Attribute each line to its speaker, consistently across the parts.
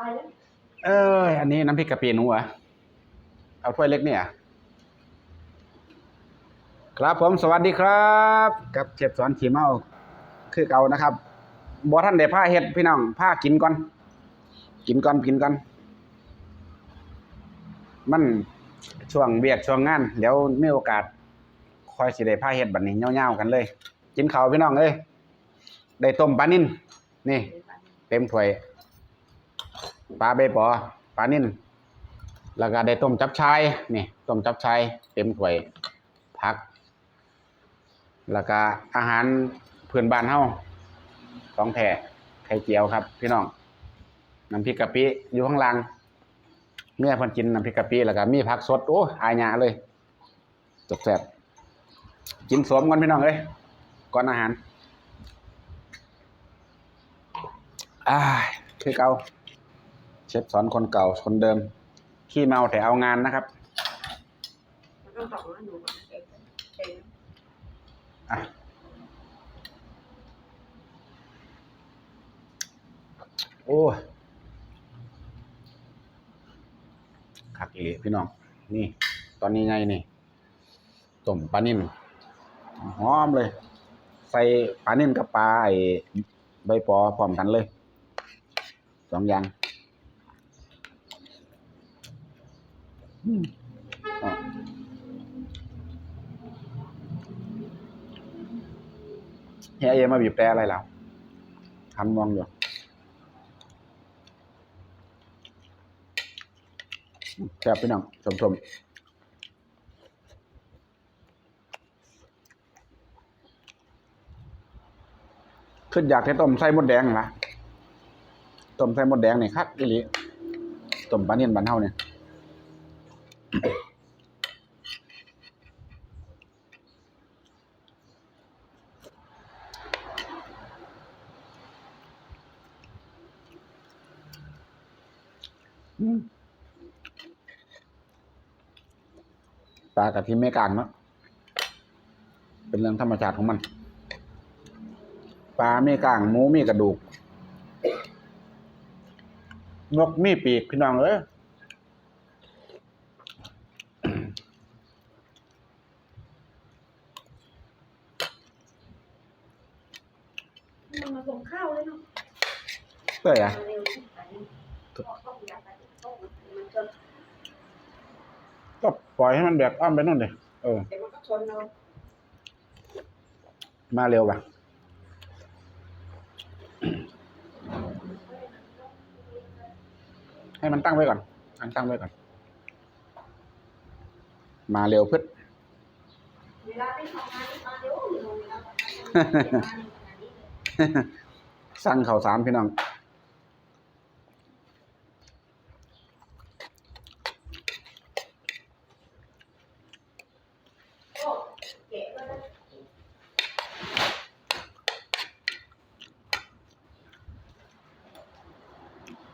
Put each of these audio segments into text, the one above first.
Speaker 1: ตายแล้ว
Speaker 2: เอออันนี้น้ำพริกกะปิหนูเหรอเอาถ้วยเล็กเนี่ย ครับผมสวัสดีครับกับเชฟสอนขีเมาคือเก่านะครับบ่ท่านได้ผ้าเฮ็ดพี่น้องผ้ากินก่อน กินก่อนกินก่อน มันช่วงเบียกช่วงงาน เดี๋ยวมีโอกาสคอยสิได้ผ้าเฮ็ดบัดนี้เงาๆกันเลย กินข้าวพี่น้องเอ้ยได้ต้มปลานิ่นนี่ เต็มถ้วย ปลาใบปอปลานิ่นแล้วก็ได้ต้มจับชายนี่ต้มจับชายเต็มถ้วยผัก แล้วก็อาหารเพื้นบ้านเฮาของแท้ไข่เจียวครับ พี่น้องน้ำพริกกะปิอยู่ข้างล่างเมียพิ่นกินน้ำพริกกะปิแล้วก็มีผักสดโอ้อายหยาเลยจบแซ่บกินสวมก่อนพี่น้องเอ้ยก่อนอาหารอ่าคือเก่า เชฟสอนคนเก่าคนเดิม ขี้เมาแต่เอางานนะครับ
Speaker 1: มันต้องบอกว่าหนูมาเองเอง
Speaker 2: อะโอ้ยคักอีหลีพี่น้อง นี่ ตอนนี้ไงนี่ต้มปลานิ่นหอมเลย ใส่ปลานิ่นกับปลาไอ้ใบปอพร้อมกันเลยสองอย่างอืมอะ เฮียเอมาบีบแต่อะไรแล้วทำมองอยู่แซ่บพี่น้องชมชมขึ้นอยากให้ต้มไส้มดแดงนะต้มไส้มดแดงนี่คักอีหลีต้มปลาเนียนบ้านเฮาเนี่ย ปลากับที่ไม่กลางเนาะเป็นเรื่องธรรมชาติของมัน ปลาไม่กลางหมูมีกระดูก นกมีปีกพี่น้องเอ้ย
Speaker 1: มันมาส่งข้าวเลยเนาะ
Speaker 2: เปื่อยอะ
Speaker 1: เร็วที่ไหนต้องอยากไปต้องมันจะ
Speaker 2: ก็ ปล่อยให้มันแบบอ้อมไปนู่นเลยเออ
Speaker 1: เดี๋ยวมันก็ชนเรา
Speaker 2: มาเร็วป่ะ ให้มันตั้งไว้ก่อนอันตั้งไว้ก่อน มาเร็วพึ่
Speaker 1: เวลาไปทำงานมาเดี๋ยวเวลา
Speaker 2: สั่งข่าวสารพี่น้อง
Speaker 1: เก็บแล้ว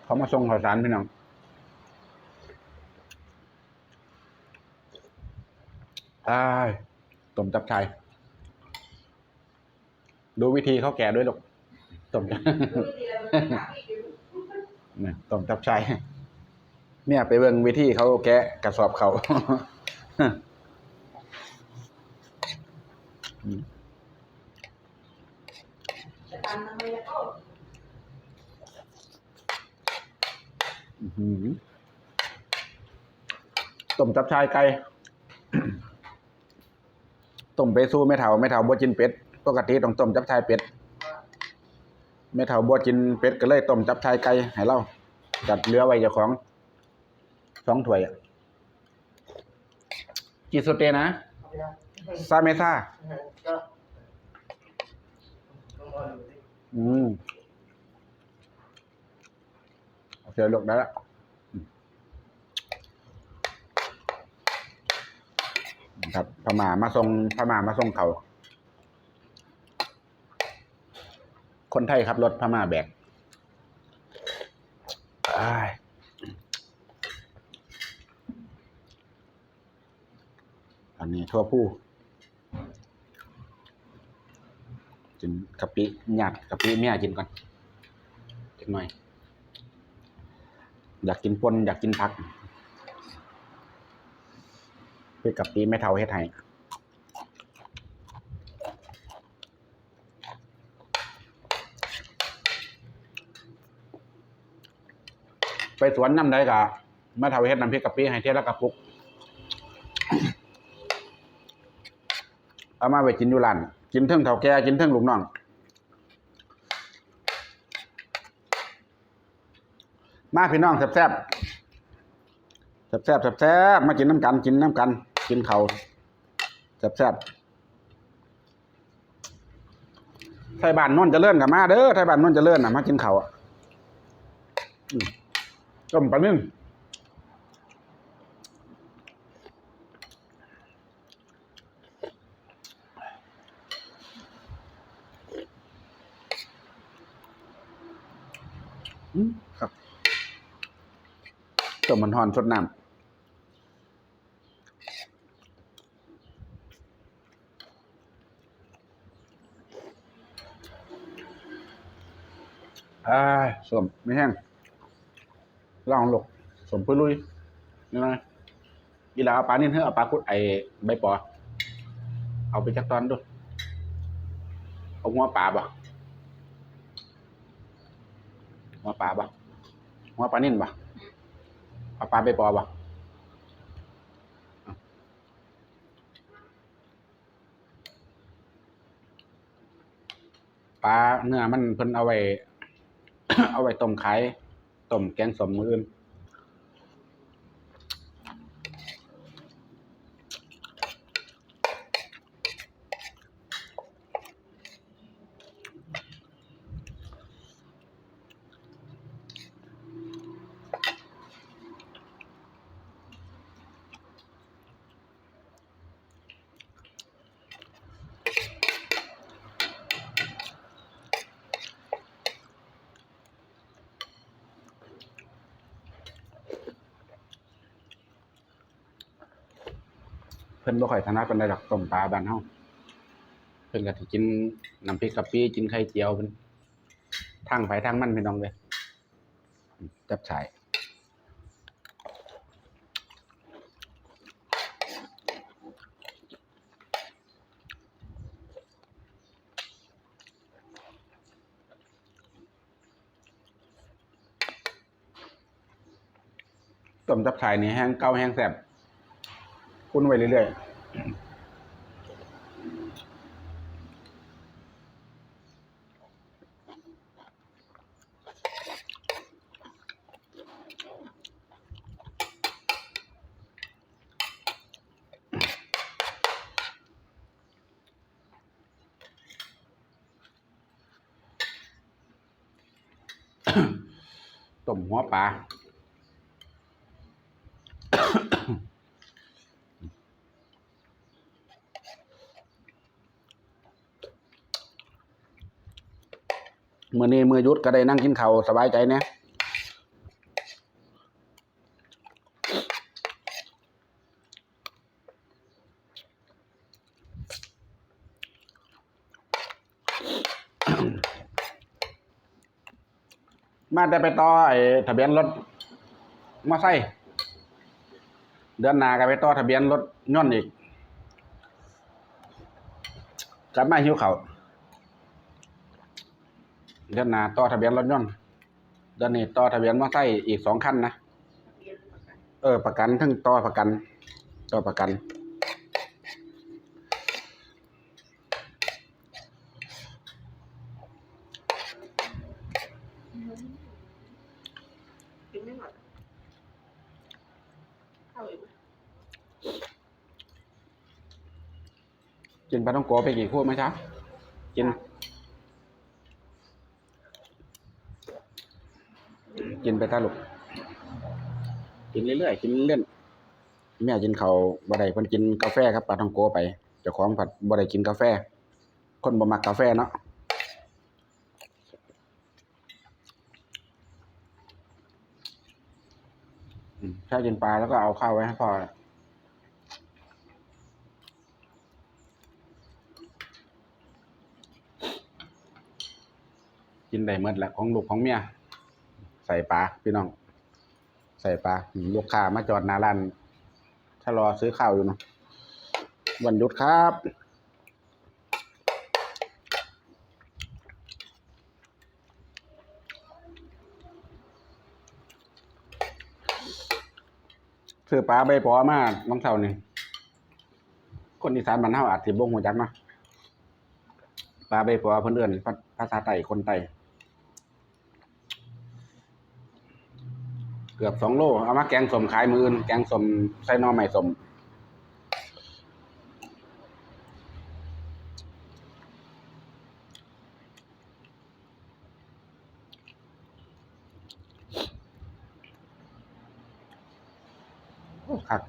Speaker 2: เขา มาส่งข่าวสารพี่น้องอ้ายต้มจับชายดูวิธีเขาแก่ด้วยลูกต้มจับเนี่ยต้มจับชายเนี่ยไปเบิ่งวิธีเขาแกะกระสอบเขาะ
Speaker 1: ตามทำไมแล้วก็
Speaker 2: อื้อหือ ต้มจับชายไก่ต้มไปสู้ไม่เถาไม่เถาบัวจินเป็ดปกติต้องต้มจับชายเป็ดไม่เถาบัวจินเป็ดก็เลยต้มจับชายไก่ให้เราจัดเหลือไว้เจ้าของสองถ้วยกี่สเตนะซาเมซ่าอืม โอเคลูกได้แล้วครับพม่ามาส่งพม่ามาส่งเขา คนไทยครับรถพม่าแบกอันนี้ทั่วผู้กินกะปิหยาดกะปิเมียกินก่อนอีกหน่อย อยากกินปนอยากกินผักเพื่อกับปีไม่เท่าเฮ็ดให้ไปสวนน้ำได้กะแม่เท่าเฮ็ดน้ำพริกกะปิให้เที่ยละกระปุกเอามาไปกินอยู่ร้าน กินเทิงเท่าแก่กินเทิงลูกน้อง มาพี่น้องแซ่บๆแซ่บแซ่บมากินน้ำกัน กินน้ำกัน กินเขาวแซ่บไทยบ้านนนท์เจะเลื่อนกับมาเด้อไทยบ้านนนท์เจะเลื่อนน่ะมากินเขาอะอืมต้มปลานึ่งอืมครับ ต้มมันหอนสดน้ำอ่าสมไม่แห้งลองหลกสมปุยลุยนี่นะอีหลาเอาปลานี่เถอะเอาปลาคุดไอใบปอ เอาไปจักตอนด้วยเอาหัวปลาบ่หัวปลาบ่หัวปลานิ่นบ่ เอาปลาไปปอบ่ปลาเนื้อมันเพิ่นเอาไว้ เอาไว้ต้มขายต้มแกงสมมืออื่น พิ่นบ่ค่อยถนัดปานใดดอกต้มปลาบ้านเฮาเพิ่นก็สิกินน้ำพริกกะปิกินไข่เจียวเพิ่นทางไผทางมันพี่น้องเด้จับฉายต้มจับฉายนี่แห้งเก่าแห้งแซ่บ คุ้นไว้เรื่อยๆต้มหัวปลา เมื่อนี้มือยุดก็ได้นั่งกินข้าวสบายใจเนี่ยมาแต่ไปต่อไอ้ทะเบียนรถมาใส่เดือนหน้าก็ไปต่อทะเบียนรถย่อนต์อีกกลับมาหิวเขาว เดือนหน้าต่อทะเบียนรถยนต์เดือนนี้ต่อทะเบียนมอเตอร์ไซค์อีกสองคันนะ
Speaker 1: เรียนะ
Speaker 2: เออ ประกันทั้งต่อประกันต่อประกัน
Speaker 1: กินไม่หมดเข้าอีกไหม
Speaker 2: กินปลาต้องโกไปกี่คู่ไหมครับกิน กินไปตาลุกกินเรื่อยๆกินเล่นแม่กินเขาวบ่ได้เพิ่นกินกาแฟครับปลาต้องโกไปเจ้าของผัดบ่ได้กินกาแฟ คนบ่มักกาแฟเนาะอืมแค่กินปลาแล้วก็เอาข้าวไว้ให้พ่อกินได้หมดแหละของลูกของเมีย ใส่ปลาพี่น้อง ใส่ปลาลูกค้ามาจอดหน้าร้านถ้ารอซื้อข้าวอยู่เนาะวันหยุดครับซื้อปลาใบปอมาน้องเท่านี่คนอีสานบ้านเฮาอาจสิบ่ฮู้จักเนาะปลาใบปอเพิ่นเอิ้นภาภาษาไต้คนไต้ เกือบสองโลเอามาแกงสมขายมืออื่นแกงสมใส่หน่อไม้สม โอ้ครับ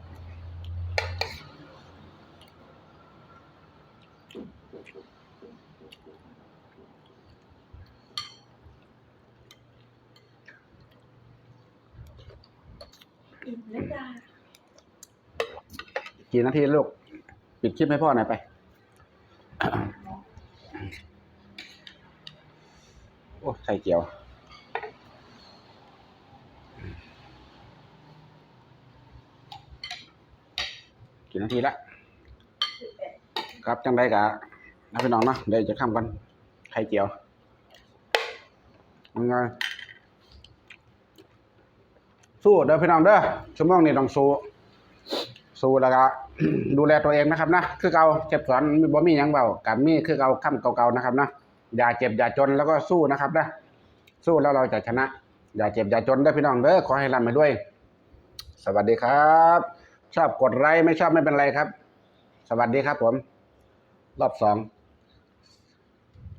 Speaker 1: อิ่มแล้วจ้า
Speaker 2: กี่นาทีลูก ปิดคลิปให้พ่อหน่อยไป โอ้ใส่เกียว กี่นาทีละครับจังได้กะนะพี่น้องเนาะเดี๋ยวจะข้ามกันไข่เจียวยังไงสู้เด้อพี่น้องเด้อชั่วโมงนี้ต้องสู้ สู้แล้วก็ดูแลตัวเองนะครับนะคือเก่าเจ็บสอนมีบ่มีหยังเบากับมีคือเก่าค้ำเก่าๆนะครับนะอย่าเจ็บอย่าจนแล้วก็สู้นะครับนะสู้แล้วเราจะชนะ อย่าเจ็บอย่าจนได้พี่น้องเด้อขอให้ร่ำไปด้วย สวัสดีครับ ชอบกดไลค์ไม่ชอบไม่เป็นไรครับ สวัสดีครับผม รอบสอง